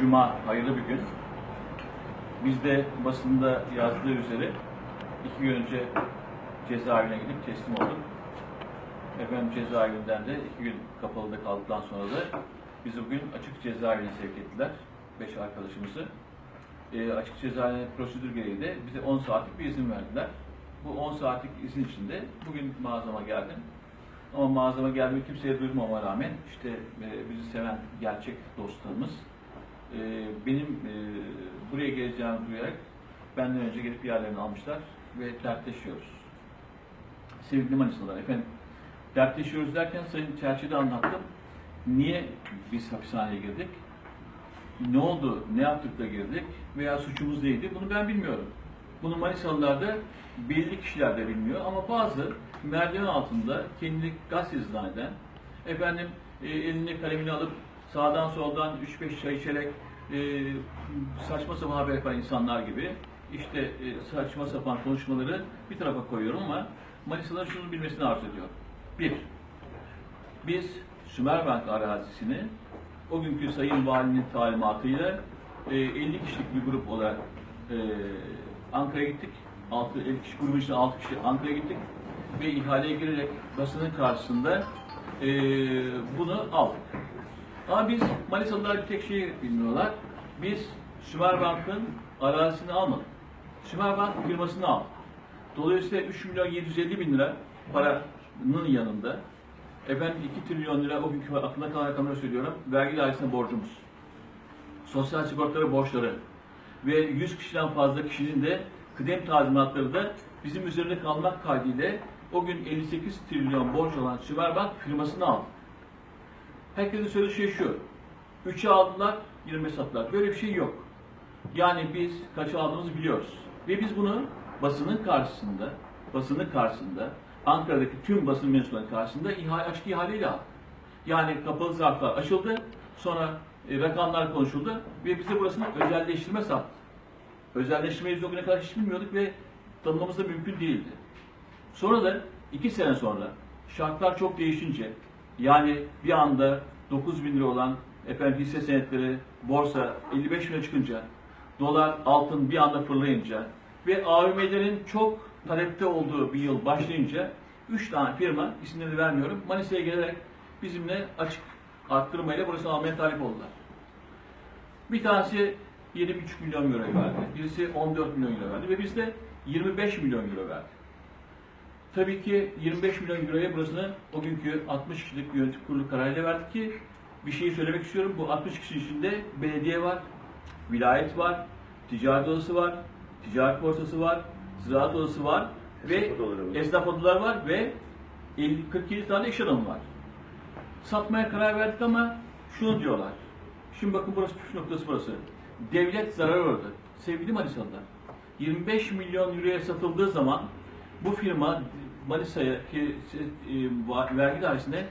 Cuma hayırlı bir gün. Biz de basında yazdığı üzere iki gün önce cezaevine gidip teslim olduk. Efendim cezaevinden de iki gün kapalıda kaldıktan sonra da bizi bugün açık cezaevine sevk ettiler. Beş arkadaşımızı. E, açık cezaevine prosedür gereği de bize 10 saatlik bir izin verdiler. Bu 10 saatlik izin içinde bugün mağazama geldim. Ama mağazama gelmeyi kimseye duyurmama rağmen işte e, bizi seven gerçek dostlarımız e, benim e, buraya geleceğimi duyarak benden önce gelip yerlerini almışlar ve dertleşiyoruz. Sevgili Manisalılar, efendim dertleşiyoruz derken Sayın Çerçi'de anlattım. Niye biz hapishaneye girdik? Ne oldu, ne yaptık da girdik veya suçumuz neydi bunu ben bilmiyorum. Bunu Manisalılar da belli kişiler de bilmiyor ama bazı merdiven altında kendini gazete zanneden, efendim e, eline kalemini alıp sağdan soldan 3-5 çay içerek e, saçma sapan haber yapan insanlar gibi işte e, saçma sapan konuşmaları bir tarafa koyuyorum ama Manisalıların şunu bilmesini arzu ediyorum. Bir, biz Sümerbank arazisini o günkü Sayın Valinin talimatıyla e, 50 kişilik bir grup olarak e, Ankara'ya gittik. 6, 50 kişi grubun içinde 6 kişi Ankara'ya gittik ve ihaleye girerek basının karşısında e, bunu aldık. Ama biz Manisalılar bir tek şeyi bilmiyorlar. Biz Sümerbank'ın arazisini almadık. Sümerbank firmasını aldık. Dolayısıyla 3 milyon 750 bin lira paranın yanında efendim 2 trilyon lira o günkü aklına kalan rakamları söylüyorum. Vergi dairesine borcumuz. Sosyal sigortaları borçları ve 100 kişiden fazla kişinin de kıdem tazminatları da bizim üzerinde kalmak kaydıyla o gün 58 trilyon borç olan Sümerbank firmasını aldık. Herkesin söylediği şey şu. 3'e aldılar, 20 sattılar. Böyle bir şey yok. Yani biz kaç aldığımızı biliyoruz. Ve biz bunu basının karşısında, basının karşısında, Ankara'daki tüm basın mensuplarının karşısında ihale, açık ihaleyle aldık. Yani kapalı zarflar açıldı, sonra e, rakamlar konuşuldu ve bize burasını özelleştirme sattı. Özelleştirmeyi biz o güne kadar hiç bilmiyorduk ve tanımamız da mümkün değildi. Sonra da iki sene sonra şartlar çok değişince yani bir anda 9 bin lira olan efendim hisse senetleri borsa 55 bine çıkınca dolar altın bir anda fırlayınca ve AVM'lerin çok talepte olduğu bir yıl başlayınca 3 tane firma isimlerini vermiyorum Manisa'ya gelerek bizimle açık arttırmayla burasını almaya talip oldular. Bir tanesi 7,5 milyon euro verdi. Birisi 14 milyon euro verdi ve biz de 25 milyon euro verdik. Tabii ki 25 milyon euroya burasını o günkü 60 kişilik yönetim kurulu kararıyla verdik ki bir şeyi söylemek istiyorum. Bu 60 kişi içinde belediye var, vilayet var, ticaret odası var, ticaret borsası var, ziraat odası var ve Esnaf odaları var. ve 50, 47 tane iş adamı var. Satmaya karar verdik ama şunu diyorlar. Şimdi bakın burası püf noktası burası. Devlet zarar gördü. Sevgili Manisalılar. 25 milyon euroya satıldığı zaman bu firma Manisa'ya ki e, vergi dairesine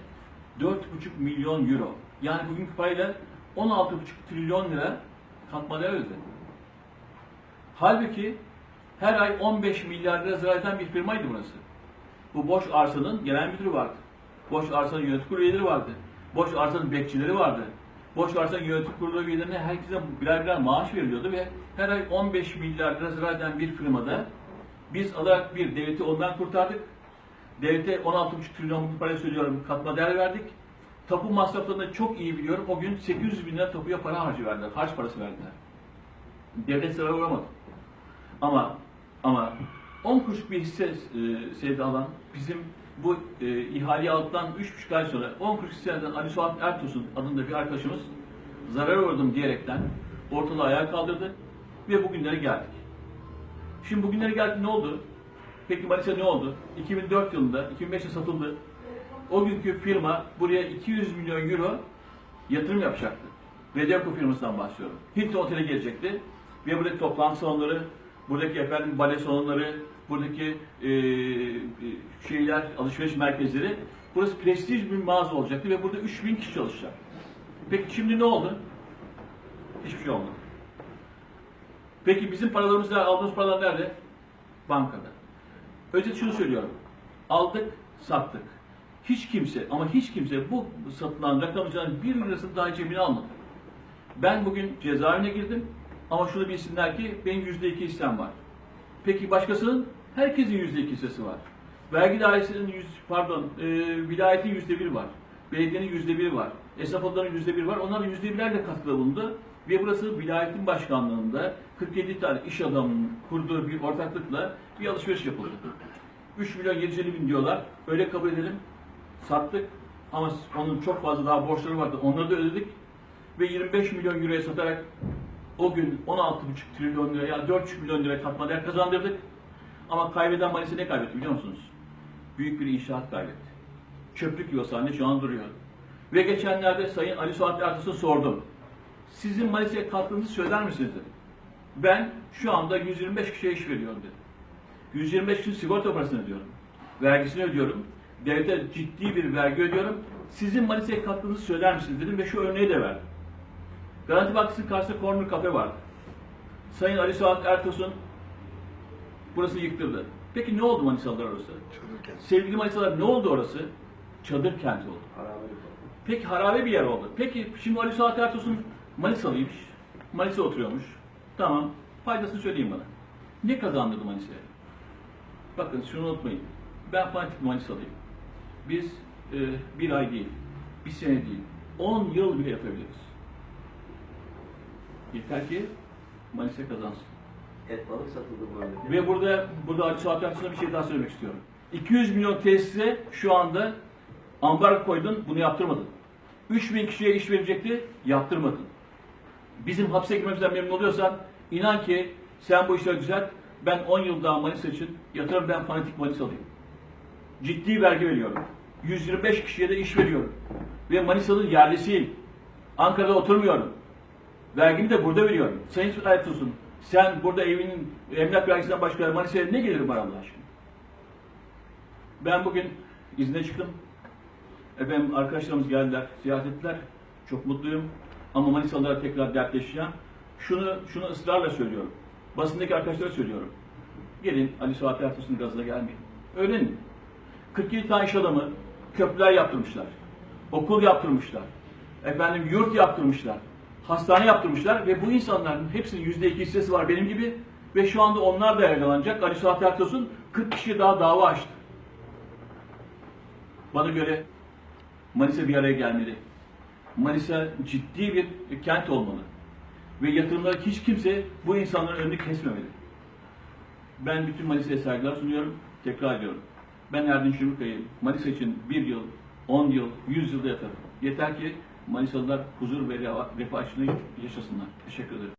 4,5 milyon euro. Yani bugünkü parayla 16,5 trilyon lira katma değer ödedi. Halbuki her ay 15 milyar lira zarar eden bir firmaydı burası. Bu boş arsanın genel müdürü vardı. Boş arsanın yönetim kurulu üyeleri vardı. Boş arsanın bekçileri vardı. Boş arsanın yönetim kurulu üyelerine herkese birer birer maaş veriliyordu ve her ay 15 milyar lira zarar eden bir firmada biz alarak bir devleti ondan kurtardık. Devlete 16,5 trilyon para söylüyorum katma değer verdik. Tapu masraflarını çok iyi biliyorum. O gün 800 bin lira tapuya para harcı verdiler. Harç parası verdiler. Devlet zarar uğramadı. Ama ama 10 kuruşluk bir hisse e, senedi alan bizim bu e, ihaleyi aldıktan 3,5 ay sonra 10 kuruş hisseneden Ali Suat Ertuğrul adında bir arkadaşımız zarar uğradım diyerekten ortalığı ayağa kaldırdı ve bugünlere geldik. Şimdi bugünlere geldik ne oldu? Peki Manisa ne oldu? 2004 yılında, 2005'te satıldı. O günkü firma buraya 200 milyon euro yatırım yapacaktı. Redeko firmasından bahsediyorum. Hilton Otel'e gelecekti. Ve buradaki toplantı salonları, buradaki efendim bale salonları, buradaki e, e, şeyler, alışveriş merkezleri, burası prestij bir mağaza olacaktı ve burada 3000 kişi çalışacak. Peki şimdi ne oldu? Hiçbir şey olmadı. Peki bizim paralarımız nerede? Aldığımız paralar nerede? Bankada. Özet şunu söylüyorum. Aldık, sattık. Hiç kimse ama hiç kimse bu satılan rakamcıların bir lirasını daha cebine almadı. Ben bugün cezaevine girdim ama şunu bilsinler ki benim yüzde iki hissem var. Peki başkasının? Herkesin yüzde iki hissesi var. Vergi dairesinin yüz, pardon, e, vilayetin yüzde bir var. Belediyenin yüzde bir var. Esnaf odalarının yüzde bir var. Onların yüzde birler de katkıda bulundu. Ve burası vilayetin başkanlığında 47 tane iş adamının kurduğu bir ortaklıkla bir alışveriş yapıldı. 3 milyon 750 bin diyorlar. Öyle kabul edelim. Sattık. Ama onun çok fazla daha borçları vardı. Onları da ödedik. Ve 25 milyon euroya satarak o gün 16,5 trilyon lira ya 4,5 milyon lira katma değer kazandırdık. Ama kaybeden Manisa ne kaybetti biliyor musunuz? Büyük bir inşaat kaybetti. Çöplük yuvası haline şu an duruyor. Ve geçenlerde Sayın Ali Suat Ertuğrul'a sordum. Sizin Manisa'ya katkınızı söyler misiniz dedim. Ben şu anda 125 kişiye iş veriyorum dedim. 125 kişi sigorta parasını ödüyorum. Vergisini ödüyorum. Devlete ciddi bir vergi ödüyorum. Sizin Manisa'ya katkınızı söyler misiniz dedim ve şu örneği de verdim. Garanti Bankası'nın karşısında Corner Cafe vardı. Sayın Ali Suat Ertuğrul burası yıktırdı. Peki ne oldu Manisalılar orası? Sevgili Manisalılar ne oldu orası? Çadır kenti oldu. Peki harabe bir yer oldu. Peki şimdi Ali Suat Ertuğrul Manisalıymış. Manisa oturuyormuş. Tamam. Faydasını söyleyeyim bana. Ne kazandırdı Manisa'ya? Bakın şunu unutmayın. Ben fanatik Manisalıyım. Biz e, bir ay değil, bir sene değil, 10 yıl bile yapabiliriz. Yeter ki Manisa kazansın. Et balık satıldı bu arada. Ve burada burada Ali Suat Ertuğrul'a bir şey daha söylemek istiyorum. 200 milyon tesise şu anda ambargo koydun, bunu yaptırmadın. 3000 kişiye iş verecekti, yaptırmadın. Bizim hapse girmemizden memnun oluyorsan inan ki sen bu işleri düzelt. Ben 10 yıl daha Manisa için yatırım ben fanatik Manisalıyım. Ciddi vergi veriyorum. 125 kişiye de iş veriyorum. Ve Manisa'nın yerlisiyim. Ankara'da oturmuyorum. Vergimi de burada veriyorum. Sayın Ertuğrul, sen burada evinin emlak vergisinden başka Manisa'ya ne gelir bana Allah aşkına? Ben bugün izne çıktım. Efendim arkadaşlarımız geldiler, ziyaret ettiler. Çok mutluyum. Ama Manisalılara tekrar dertleşeceğim. Şunu, şunu ısrarla söylüyorum. Basındaki arkadaşlara söylüyorum. Gelin Ali Suat Ertuğrul'un gazına gelmeyin. Öğrenin. 47 tane iş adamı köprüler yaptırmışlar. Okul yaptırmışlar. Efendim yurt yaptırmışlar. Hastane yaptırmışlar ve bu insanların hepsinin yüzde iki hissesi var benim gibi ve şu anda onlar da yargılanacak. Ali Suat Ertuğrul'un 40 kişi daha dava açtı. Bana göre Manisa bir araya gelmeli. Manisa ciddi bir kent olmalı. Ve yatırımları hiç kimse bu insanların önünü kesmemeli. Ben bütün Manisa'ya saygılar sunuyorum. Tekrar ediyorum. Ben Erdinç Yumrukay'ı Manisa için bir yıl, 10 yıl, 100 yılda yatarım. Yeter ki Manisalılar huzur ve refah içinde yaşasınlar. Teşekkür ederim.